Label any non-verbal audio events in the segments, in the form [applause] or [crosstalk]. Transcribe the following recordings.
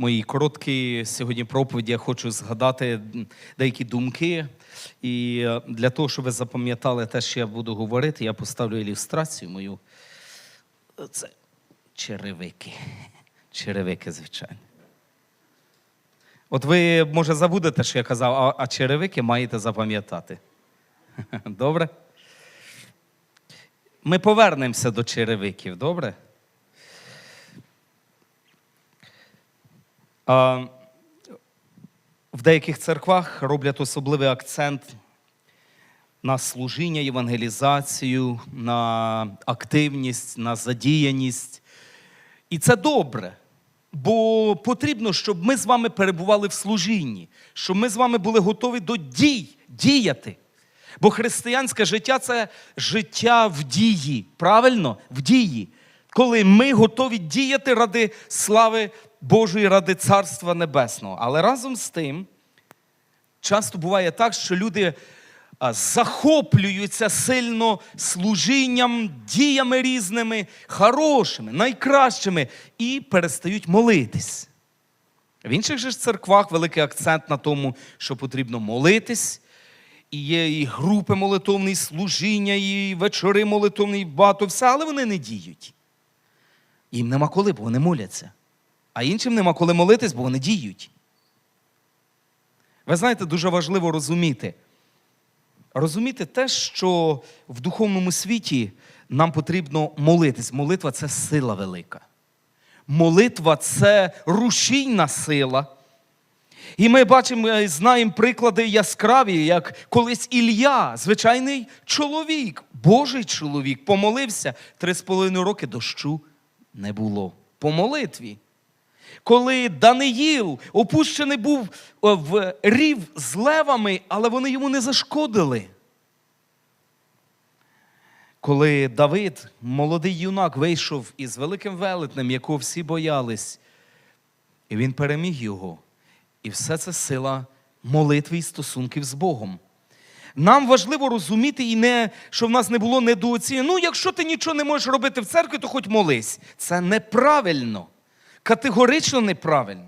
моїй короткій сьогодні проповіді я хочу згадати деякі думки. І е, для того, щоб ви запам'ятали те, що я буду говорити, я поставлю ілюстрацію мою. Це черевики. Черевики, звичайно. От ви, може, забудете, що я казав, а, а черевики маєте запам'ятати. [laughs] Добре? Ми повернемося до черевиків, добре? В деяких церквах роблять особливий акцент на служіння, євангелізацію, на активність, на задіяність. І це добре. Бо потрібно, щоб ми з вами перебували в служінні, щоб ми з вами були готові до дій, діяти. Бо християнське життя це життя в дії. Правильно? В дії. Коли ми готові діяти ради слави Божої, ради Царства Небесного. Але разом з тим, часто буває так, що люди захоплюються сильно служінням, діями різними, хорошими, найкращими, і перестають молитись. В інших же церквах великий акцент на тому, що потрібно молитись. І є і групи молитовні, і служіння, і вечори молитовні, і багато все, але вони не діють. Їм нема коли, бо вони моляться. А іншим нема коли молитись, бо вони діють. Ви знаєте, дуже важливо розуміти. Розуміти те, що в духовному світі нам потрібно молитись. Молитва це сила велика. Молитва це рушійна сила. І ми бачимо, е, знаємо приклади яскраві, як колись Ілля, звичайний чоловік, Божий чоловік, помолився три з половиною роки дощу не було. По молитві. Коли Даниїл опущений був е, в рів з левами, але вони йому не зашкодили. Коли Давид, молодий юнак, вийшов із великим велетнем, якого всі боялись, і він переміг його. І все це сила молитви і стосунків з Богом. Нам важливо розуміти і не, що в нас не було недооцінення. Ну, якщо ти нічого не можеш робити в церкві, то хоч молись. Це неправильно. Категорично неправильно.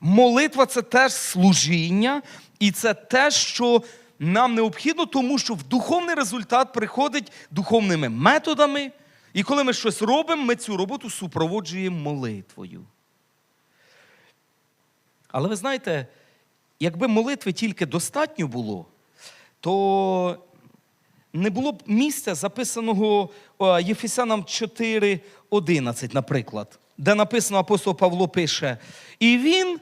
Молитва це теж служіння, і це те, що нам необхідно, тому що в духовний результат приходить духовними методами. І коли ми щось робимо, ми цю роботу супроводжуємо молитвою. Але ви знаєте, якби молитви тільки достатньо було, то не було б місця, записаного о, Єфесянам 4.11, наприклад, де написано апостол Павло пише, і він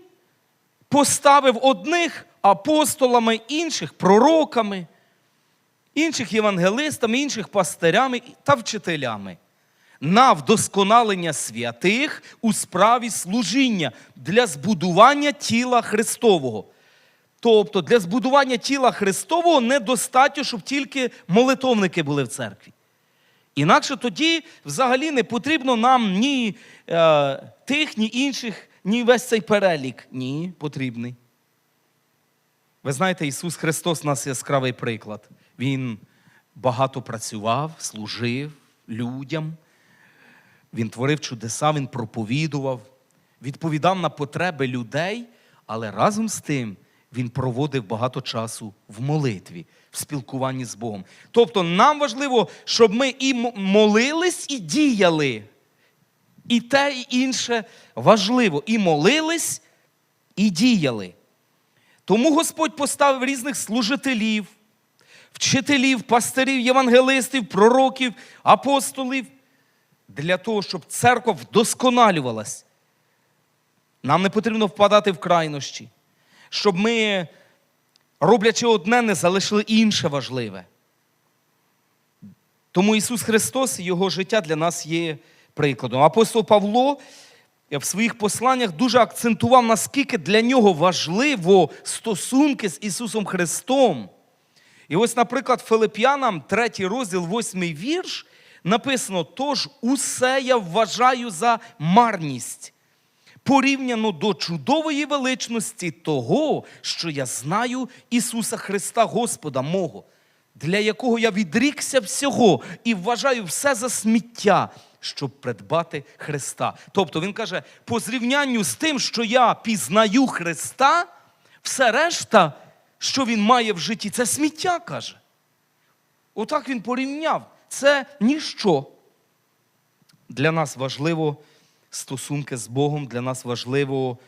поставив одних апостолами, інших пророками, інших євангелистами, інших пастирями та вчителями на вдосконалення святих у справі служіння для збудування тіла Христового. Тобто для збудування тіла Христового недостатньо, щоб тільки молитовники були в церкві. Інакше тоді взагалі не потрібно нам ні е, тих, ні інших, ні весь цей перелік. Ні, потрібний. Ви знаєте, Ісус Христос у нас яскравий приклад. Він багато працював, служив людям. Він творив чудеса, він проповідував, відповідав на потреби людей, але разом з тим він проводив багато часу в молитві, в спілкуванні з Богом. Тобто нам важливо, щоб ми і молились, і діяли. І те, і інше важливо. І молились, і діяли. Тому Господь поставив різних служителів, вчителів, пастирів, євангелистів, пророків, апостолів для того, щоб церква вдосконалювалась. Нам не потрібно впадати в крайнощі, щоб ми, роблячи одне, не залишили інше важливе. Тому Ісус Христос і Його життя для нас є прикладом. Апостол Павло в своїх посланнях дуже акцентував, наскільки для нього важливо стосунки з Ісусом Христом. І ось, наприклад, Филип'янам, 3 розділ, 8 вірш, написано: тож усе я вважаю за марність, порівняно до чудової величності того, що я знаю Ісуса Христа, Господа мого. для якого я відрікся всього і вважаю все за сміття, щоб придбати Христа. Тобто він каже, по зрівнянню з тим, що я пізнаю Христа, все решта, що він має в житті, це сміття, каже. Отак він порівняв. Це ніщо. Для нас важливо стосунки з Богом, для нас важливо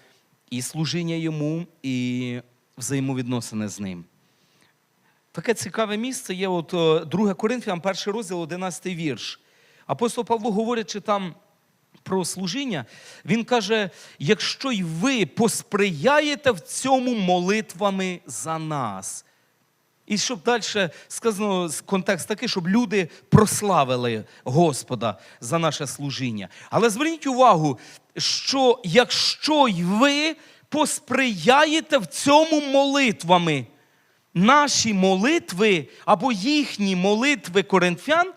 і служіння йому, і взаємовідносини з ним. Таке цікаве місце є от е, 2 Коринфянам, перший розділ, 11 вірш. Апостол Павло, говорячи там про служіння, він каже: якщо й ви посприяєте в цьому молитвами за нас. І щоб далі сказано контекст такий, щоб люди прославили Господа за наше служіння. Але зверніть увагу, що якщо й ви посприяєте в цьому молитвами, наші молитви або їхні молитви коринфян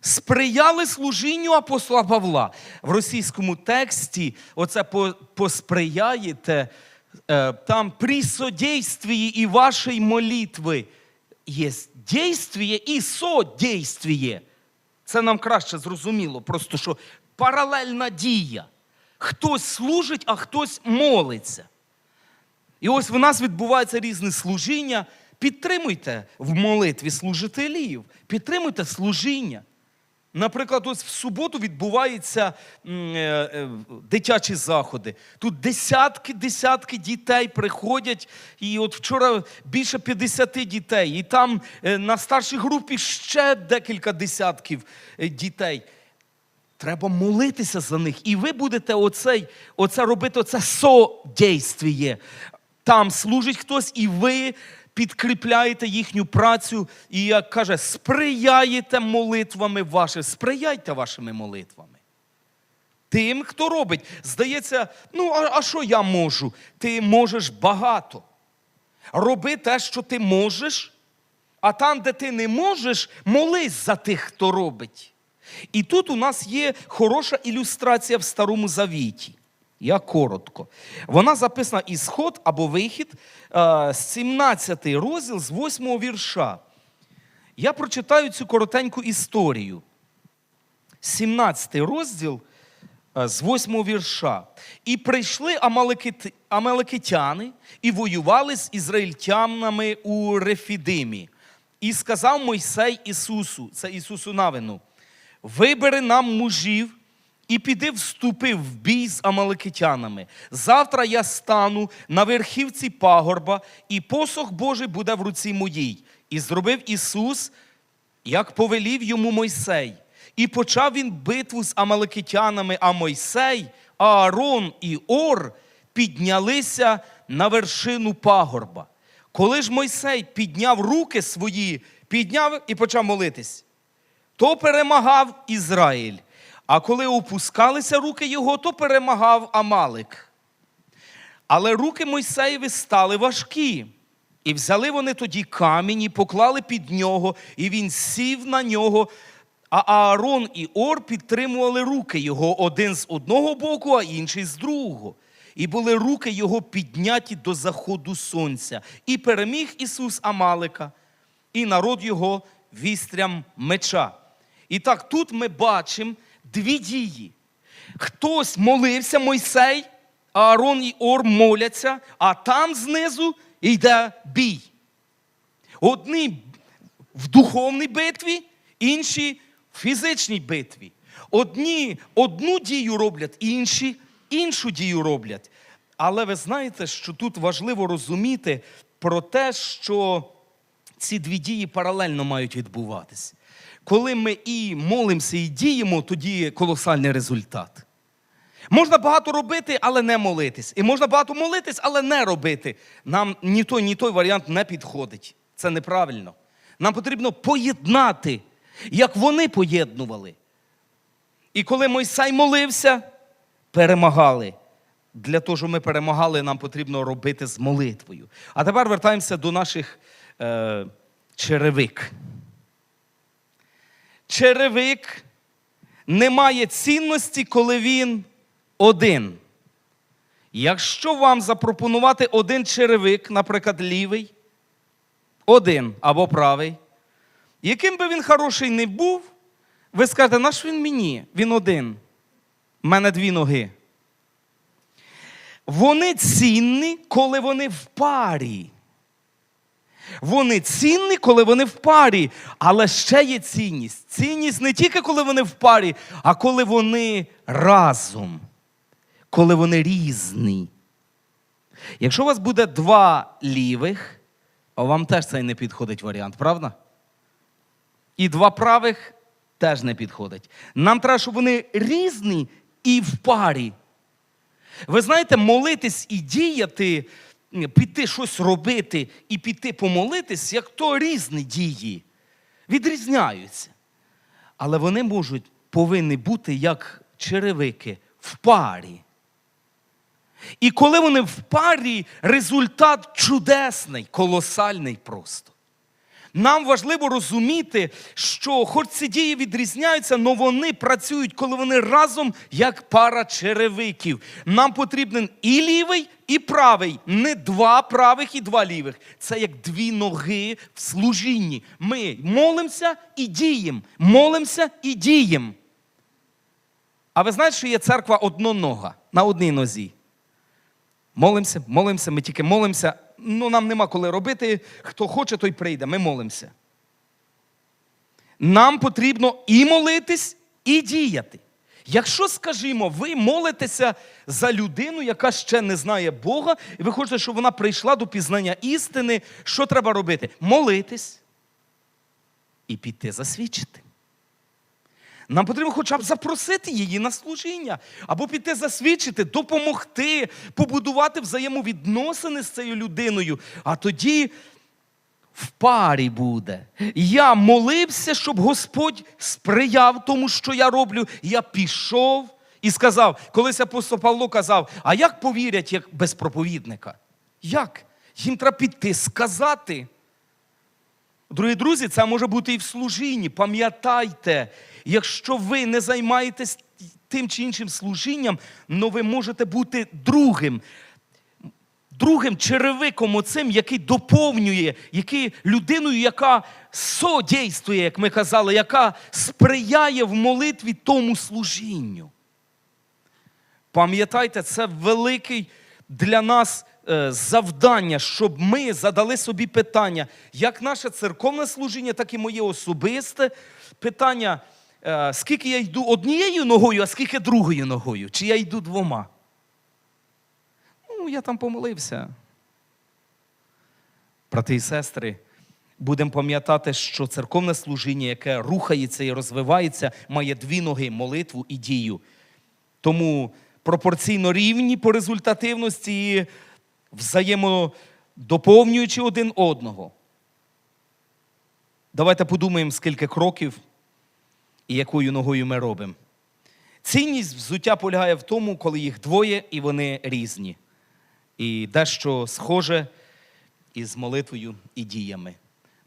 сприяли служінню апостола Павла. В російському тексті оце посприяєте, там при содействии і вашої молитви є дійствіє і содействіє. Це нам краще зрозуміло, просто що паралельна дія. Хтось служить, а хтось молиться. І ось в нас відбувається різне служіння. Підтримуйте в молитві служителів, підтримуйте служіння. Наприклад, ось в суботу відбуваються е, е, дитячі заходи. Тут десятки, десятки дітей приходять. І от вчора більше 50 дітей. І там е, на старшій групі ще декілька десятків дітей. Треба молитися за них. І ви будете оцей, оце робити оце содействіє. Там служить хтось, і ви підкріпляєте їхню працю, і, як каже, сприяєте молитвами вашими, сприяйте вашими молитвами. Тим, хто робить. Здається, ну а, а що я можу? Ти можеш багато. Роби те, що ти можеш, а там, де ти не можеш, молись за тих, хто робить. І тут у нас є хороша ілюстрація в Старому Завіті. Я коротко. Вона записана ісход або вихід, е, 17 розділ з 8 вірша. Я прочитаю цю коротеньку історію. 17 розділ е, з 8 вірша. І прийшли амалекити- амалекитяни і воювали з ізраїльтянами у Рефідимі. І сказав Мойсей Ісусу, це Ісусу Навину, вибери нам мужів і піди вступи в бій з амалекитянами. Завтра я стану на верхівці пагорба, і посох Божий буде в руці моїй. І зробив Ісус як повелів йому Мойсей. І почав він битву з амалекитянами, а Мойсей, Аарон і Ор піднялися на вершину пагорба. Коли ж Мойсей підняв руки свої, підняв і почав молитись, то перемагав Ізраїль. А коли опускалися руки його, то перемагав Амалик. Але руки Мойсеєві стали важкі. І взяли вони тоді камінь і поклали під нього, і він сів на нього. А Аарон і Ор підтримували руки його один з одного боку, а інший з другого. І були руки його підняті до заходу сонця. І переміг Ісус Амалика, і народ його вістрям меча. І так тут ми бачимо дві дії. Хтось молився, Мойсей, Аарон і Ор моляться, а там знизу йде бій. Одні в духовній битві, інші в фізичній битві. Одні одну дію роблять, інші іншу дію роблять. Але ви знаєте, що тут важливо розуміти про те, що ці дві дії паралельно мають відбуватись. Коли ми і молимося, і діємо, тоді є колосальний результат. Можна багато робити, але не молитись. І можна багато молитись, але не робити. Нам ні той, ні той варіант не підходить. Це неправильно. Нам потрібно поєднати, як вони поєднували. І коли Мойсей молився, перемагали. Для того, щоб ми перемагали, нам потрібно робити з молитвою. А тепер вертаємося до наших е, черевик. Черевик не має цінності, коли він один. Якщо вам запропонувати один черевик, наприклад, лівий, один або правий, Яким би він хороший не був, ви скажете, наш він мені? Він один. У мене дві ноги. Вони цінні, коли вони в парі. Вони цінні, коли вони в парі, але ще є цінність. Цінність не тільки коли вони в парі, а коли вони разом, коли вони різні. Якщо у вас буде два лівих, вам теж цей не підходить варіант, правда? І два правих теж не підходить. Нам треба, щоб вони різні і в парі. Ви знаєте, молитись і діяти, піти щось робити і піти помолитись, як то різні дії. Відрізняються. Але вони можуть, повинні бути як черевики в парі. І коли вони в парі, результат чудесний, колосальний просто. Нам важливо розуміти, що хоч ці дії відрізняються, але вони працюють, коли вони разом як пара черевиків. Нам потрібен і лівий, і правий. Не два правих і два лівих. Це як дві ноги в служінні. Ми молимося і діємо. Молимося і діємо. А ви знаєте, що є церква однонога на одній нозі? Молимося, молимося, ми тільки молимося. Ну, нам нема коли робити. Хто хоче, той прийде. Ми молимося. Нам потрібно і молитись, і діяти. Якщо, скажімо, ви молитеся за людину, яка ще не знає Бога, і ви хочете, щоб вона прийшла до пізнання істини, що треба робити? Молитись і піти засвідчити. Нам потрібно хоча б запросити її на служіння, або піти засвідчити, допомогти, побудувати взаємовідносини з цією людиною. А тоді в парі буде. Я молився, щоб Господь сприяв тому, що я роблю. Я пішов і сказав, колись апостол Павло казав: а як повірять, як без проповідника? Як? Їм треба піти, сказати. Дорогі друзі, це може бути і в служінні. Пам'ятайте, якщо ви не займаєтесь тим чи іншим служінням, но ви можете бути другим. Другим черевиком оцим, який доповнює, який людиною, яка содействує, як ми казали, яка сприяє в молитві тому служінню. Пам'ятайте, це великий для нас завдання, щоб ми задали собі питання, як наше церковне служіння, так і моє особисте питання, е, скільки я йду однією ногою, а скільки другою ногою, чи я йду двома. Ну, я там помолився. Брати і сестри, будемо пам'ятати, що церковне служіння, яке рухається і розвивається, має дві ноги молитву і дію. Тому пропорційно рівні по результативності, взаємодоповнюючи один одного. Давайте подумаємо, скільки кроків і якою ногою ми робимо. Цінність взуття полягає в тому, коли їх двоє і вони різні. І дещо схоже із молитвою і діями.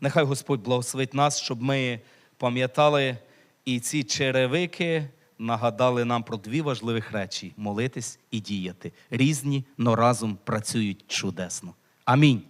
Нехай Господь благословить нас, щоб ми пам'ятали і ці черевики нагадали нам про дві важливих речі: молитись і діяти. Різні, но разом працюють чудесно. Амінь.